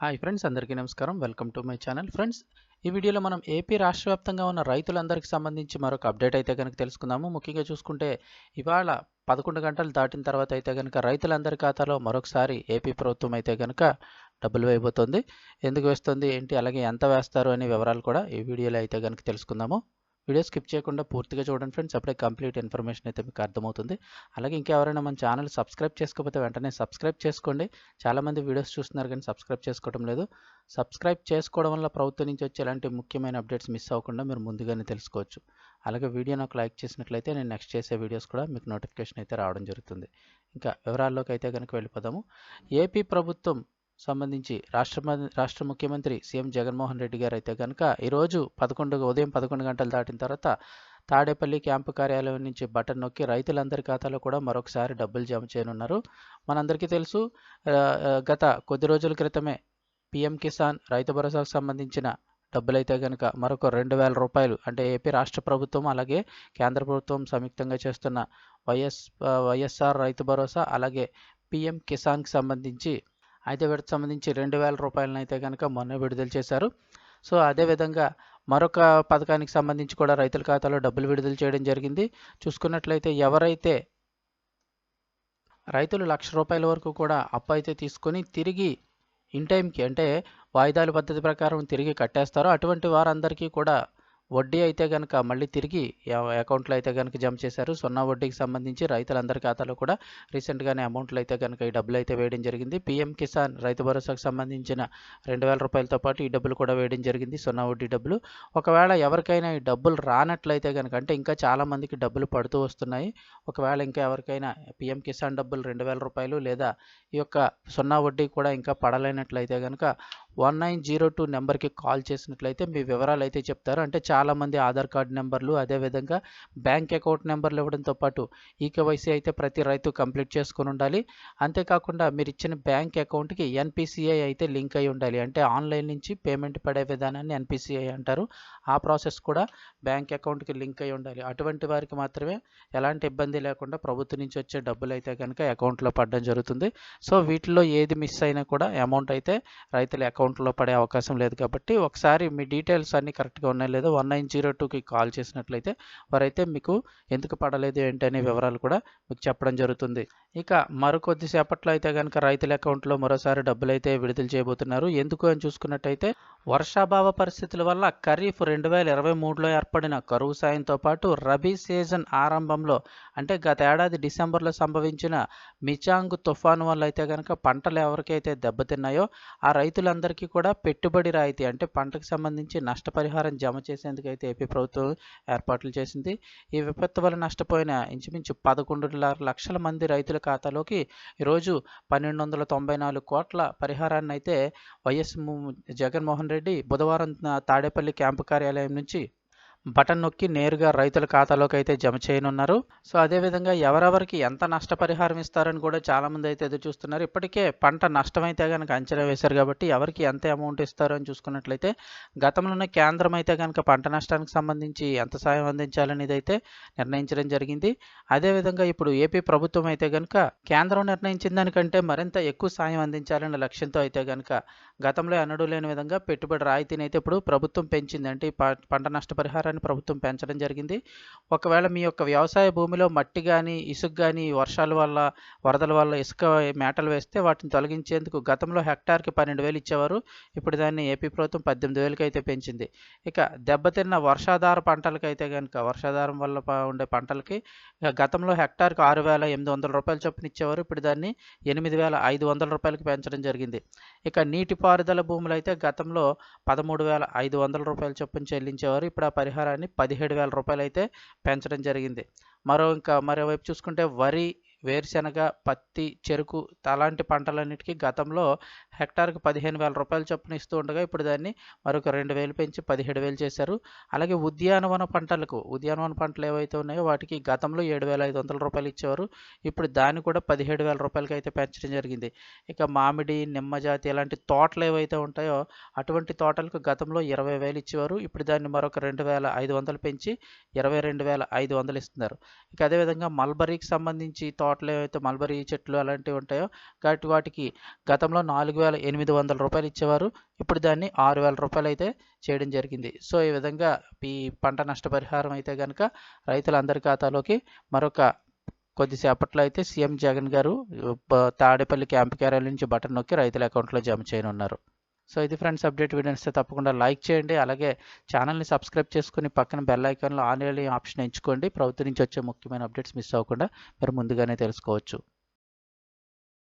Hi friends అందరికీ నమస్కారం. Welcome to my channel friends ఈ వీడియోలో మనం ఏపీ రాష్ట్ర వ్యాప్తంగా ఉన్న రైతులందరికీ సంబంధించి మరొక అప్డేట్ అయితే కనుక తెలుసుకుందాము. ముఖ్యంగా చూసుకుంటే ఇవాళ పదకొండు గంటలు దాటిన తర్వాత అయితే కనుక రైతులందరి ఖాతాలో మరొకసారి ఏపీ ప్రభుత్వం అయితే కనుక డబ్బులు వేయబోతోంది. ఎందుకు వేస్తుంది? ఏంటి? అలాగే ఎంత వేస్తారు? అనే వివరాలు కూడా ఈ వీడియోలో అయితే కనుక తెలుసుకుందాము. వీడియో స్కిప్ చేయకుండా పూర్తిగా చూడండి ఫ్రెండ్స్. అప్పుడే కంప్లీట్ ఇన్ఫర్మేషన్ అయితే మీకు అర్థమవుతుంది. అలాగే ఇంకెవరైనా మన ఛానల్ సబ్స్క్రైబ్ చేసుకోకపోతే వెంటనే సబ్స్క్రైబ్ చేసుకోండి. చాలామంది వీడియోస్ చూస్తున్నారు కానీ సబ్స్క్రైబ్ చేసుకోవడం లేదు. సబ్స్క్రైబ్ చేసుకోవడం వల్ల ప్రభుత్వం నుంచి వచ్చే ఎలాంటి ముఖ్యమైన అప్డేట్స్ మిస్ అవ్వకుండా మీరు ముందుగానే తెలుసుకోవచ్చు. అలాగే వీడియో నాకు లైక్ చేసినట్లయితే నేను నెక్స్ట్ చేసే వీడియోస్ కూడా మీకు నోటిఫికేషన్ అయితే రావడం జరుగుతుంది. ఇంకా వివరాల్లోకి అయితే కనుక వెళ్ళిపోదాము. ఏపీ ప్రభుత్వం సంబంధించి రాష్ట్ర రాష్ట్ర ముఖ్యమంత్రి సీఎం జగన్మోహన్ రెడ్డి గారు అయితే కనుక ఈరోజు పదకొండు ఉదయం పదకొండు గంటలు దాటిన తర్వాత తాడేపల్లి క్యాంపు కార్యాలయం నుంచి బటన్ నొక్కి రైతులందరి ఖాతాలో కూడా మరొకసారి డబ్బులు జమ చేయనున్నారు. మనందరికీ తెలుసు గత కొద్ది రోజుల క్రితమే పిఎం కిసాన్ రైతు భరోసాకు సంబంధించిన డబ్బులైతే కనుక మరొక రెండు వేల రూపాయలు అంటే ఏపీ రాష్ట్ర ప్రభుత్వం అలాగే కేంద్ర ప్రభుత్వం సంయుక్తంగా చేస్తున్న వైఎస్ వైఎస్ఆర్ రైతు భరోసా అలాగే పిఎం కిసాన్కి సంబంధించి అయితే వీటికి సంబంధించి రెండు వేల రూపాయలను అయితే కనుక మొన్న విడుదల చేశారు. సో అదేవిధంగా మరొక పథకానికి సంబంధించి కూడా రైతుల ఖాతాలో డబ్బులు విడుదల చేయడం జరిగింది. చూసుకున్నట్లయితే ఎవరైతే రైతులు లక్ష రూపాయల వరకు కూడా అప్పు అయితే తీసుకొని తిరిగి ఇన్ టైంకి అంటే వాయిదాల పద్ధతి ప్రకారం తిరిగి కట్టేస్తారో అటువంటి వారందరికీ కూడా వడ్డీ అయితే కనుక మళ్ళీ తిరిగి అకౌంట్లో అయితే కనుక జమ చేశారు. సున్నా వడ్డీకి సంబంధించి రైతులందరి ఖాతాలో కూడా రీసెంట్గానే అమౌంట్లు అయితే కనుక ఈ డబ్బులు అయితే వేయడం జరిగింది. పీఎం కిసాన్ రైతు భరోసాకు సంబంధించిన రెండు వేల రూపాయలతో పాటు ఈ డబ్బులు కూడా వేయడం జరిగింది సున్నా వడ్డీ డబ్బులు. ఒకవేళ ఎవరికైనా ఈ డబ్బులు రానట్లయితే కనుక అంటే ఇంకా చాలామందికి డబ్బులు పడుతూ వస్తున్నాయి. ఒకవేళ ఇంకా ఎవరికైనా పిఎం కిసాన్ డబ్బులు రెండు వేల రూపాయలు లేదా ఈ యొక్క సున్నా వడ్డీ కూడా ఇంకా పడలేనట్లయితే కనుక వన్ నైన్ జీరో టూ నెంబర్కి కాల్ చేసినట్లయితే మీ వివరాలు అయితే చెప్తారు. అంటే చాలామంది ఆధార్ కార్డు నెంబర్లు అదేవిధంగా బ్యాంక్ అకౌంట్ నెంబర్లు ఇవ్వడంతో పాటు ఈకేవైసీ అయితే ప్రతి రైతు కంప్లీట్ చేసుకుని ఉండాలి. అంతేకాకుండా మీరు ఇచ్చిన బ్యాంక్ అకౌంట్కి ఎన్పిసిఐ అయితే లింక్ అయి ఉండాలి. అంటే ఆన్లైన్ నుంచి పేమెంట్ పడే విధానాన్ని ఎన్పిసిఐ అంటారు. ఆ ప్రాసెస్ కూడా బ్యాంక్ అకౌంట్కి లింక్ అయి ఉండాలి. అటువంటి వారికి మాత్రమే ఎలాంటి ఇబ్బంది లేకుండా ప్రభుత్వం నుంచి వచ్చే డబ్బులు అయితే కనుక అకౌంట్లో పడడం జరుగుతుంది. సో వీటిలో ఏది మిస్ అయినా కూడా అమౌంట్ అయితే రైతుల అకౌంట్ అకౌంట్లో పడే అవకాశం లేదు కాబట్టి ఒకసారి మీ డీటెయిల్స్ అన్నీ కరెక్ట్గా ఉన్నాయి లేదో వన్ నైన్ జీరో టూకి కాల్ చేసినట్లయితే వారైతే మీకు ఎందుకు పడలేదు ఏంటి అనే వివరాలు కూడా మీకు చెప్పడం జరుగుతుంది. ఇక మరికొద్ది సేపట్లో అయితే కనుక రైతుల అకౌంట్లో మరోసారి డబ్బులు అయితే విడుదల చేయబోతున్నారు. ఎందుకు అని చూసుకున్నట్టయితే వర్షాభావ పరిస్థితుల వల్ల ఖరీఫ్ రెండు వేల ఇరవై మూడులో ఏర్పడిన కరువు సాయంతో పాటు రబీ సీజన్ ఆరంభంలో అంటే గత ఏడాది డిసెంబర్లో సంభవించిన మిచాంగ్ తుఫాను వల్ల అయితే కనుక పంటలు ఎవరికైతే దెబ్బతిన్నాయో ఆ రైతులందరికీ కూడా పెట్టుబడి రాయితీ అంటే పంటకు సంబంధించి నష్టపరిహారం జమ చేసేందుకు అయితే ఏపీ ప్రభుత్వం ఏర్పాట్లు చేసింది. ఈ విపత్తు వల్ల నష్టపోయిన ఇంచుమించు పదకొండున్నర లక్షల మంది రైతుల ఖాతాలోకి ఈరోజు పన్నెండు వందల తొంభై నాలుగు కోట్ల పరిహారాన్ని అయితే వైఎస్ జగన్మోహన్ రెడ్డి బుధవారం తాడేపల్లి క్యాంపు కార్యాలయం నుంచి బటన్ నొక్కి నేరుగా రైతుల ఖాతాలోకి అయితే జమ చేయనున్నారు. సో అదేవిధంగా ఎవరెవరికి ఎంత నష్టపరిహారం ఇస్తారని కూడా చాలామంది అయితే ఎదురు చూస్తున్నారు. ఇప్పటికే పంట నష్టమైతే కనుక అంచనా వేశారు కాబట్టి ఎవరికి ఎంత అమౌంట్ ఇస్తారు అని చూసుకున్నట్లయితే గతంలోనే కేంద్రం అయితే కనుక పంట నష్టానికి సంబంధించి ఎంత సాయం అందించాలనేది అయితే నిర్ణయించడం జరిగింది. అదేవిధంగా ఇప్పుడు ఏపీ ప్రభుత్వం అయితే కనుక కేంద్రం నిర్ణయించిన దానికంటే మరింత ఎక్కువ సాయం అందించాలనే లక్ష్యంతో అయితే కనుక గతంలో ఎన్నడూ లేని విధంగా పెట్టుబడి రాయితీని అయితే ఇప్పుడు ప్రభుత్వం పెంచింది అంటే పంట నష్టపరిహారాన్ని ప్రభుత్వం పెంచడం జరిగింది. ఒకవేళ మీ యొక్క వ్యవసాయ భూమిలో మట్టి కానీ ఇసుక కానీ వర్షాల వల్ల వరదల వల్ల ఇసుక మేటలు వేస్తే వాటిని తొలగించేందుకు గతంలో హెక్టార్కి పన్నెండు వేలు ఇచ్చేవారు. ఇప్పుడు దాన్ని ఏపీ ప్రభుత్వం పద్దెనిమిది వేలకి అయితే పెంచింది. ఇక దెబ్బతిన్న వర్షాధార పంటలకైతే కనుక వర్షాధారం వల్ల ఉండే పంటలకి గతంలో హెక్టార్కి ఆరు వేల ఎనిమిది వందల రూపాయల చొప్పున ఇచ్చేవారు. ఇప్పుడు దాన్ని ఎనిమిది వేల ఐదు వందల రూపాయలకి పెంచడం జరిగింది. ఇక నీటిపారుదల భూములు అయితే గతంలో పదమూడు వేల ఐదు వందల రూపాయల చొప్పున చెల్లించేవారు. ఇప్పుడు ఆ పరిహారాన్ని పదిహేడు వేల రూపాయలు అయితే పెంచడం జరిగింది. మరో ఇంకా మరోవైపు చూసుకుంటే వరి వేరుశెనగ పత్తి చెరుకు అలాంటి పంటలన్నిటికీ గతంలో హెక్టార్కి పదిహేను వేల రూపాయలు చొప్పున ఇస్తూ ఉండగా ఇప్పుడు దాన్ని మరొక రెండు వేలు పెంచి పదిహేడు వేలు చేశారు. అలాగే ఉద్యానవన పంటలకు ఉద్యానవన పంటలు ఏవైతే ఉన్నాయో వాటికి గతంలో ఏడు వేల ఐదు వందల రూపాయలు ఇచ్చేవారు. ఇప్పుడు దాన్ని కూడా పదిహేడు వేల రూపాయలకి అయితే పెంచడం జరిగింది. ఇక మామిడి నిమ్మజాతి ఇలాంటి తోటలు ఏవైతే ఉంటాయో అటువంటి తోటలకు గతంలో ఇరవై వేలు ఇచ్చేవారు. ఇప్పుడు దాన్ని మరొక రెండు వేల ఐదు వందలు పెంచి ఇరవై రెండు వేల ఐదు వందలు ఇస్తున్నారు. ఇక అదేవిధంగా మల్బరీకి సంబంధించి తోట తోటలు ఏవైతే మల్బరీ చెట్లు అలాంటివి ఉంటాయో కాబట్టి వాటికి గతంలో నాలుగు వేల ఎనిమిది వందల రూపాయలు ఇచ్చేవారు. ఇప్పుడు దాన్ని ఆరు వేల రూపాయలు అయితే చేయడం జరిగింది. సో ఈ విధంగా ఈ పంట నష్టపరిహారం అయితే కనుక రైతులందరి ఖాతాలోకి మరొక కొద్దిసేపట్లో అయితే సీఎం జగన్ గారు తాడేపల్లి క్యాంప్ కార్యాలయం నుంచి బటన్ నొక్కి రైతుల అకౌంట్లో జమ చేయనున్నారు. సో ఇది ఫ్రెండ్స్ అప్డేట్ వీడియో తప్పకుండా లైక్ చేయండి. అలాగే ఛానల్ని సబ్స్క్రైబ్ చేసుకుని పక్కన బెల్ ఐకాన్లో ఆన్లైన్ ఆప్షన్ ఎంచుకోండి. ప్రభుత్వం నుంచి వచ్చే ముఖ్యమైన అప్డేట్స్ మిస్ అవ్వకుండా మీరు ముందుగానే తెలుసుకోవచ్చు.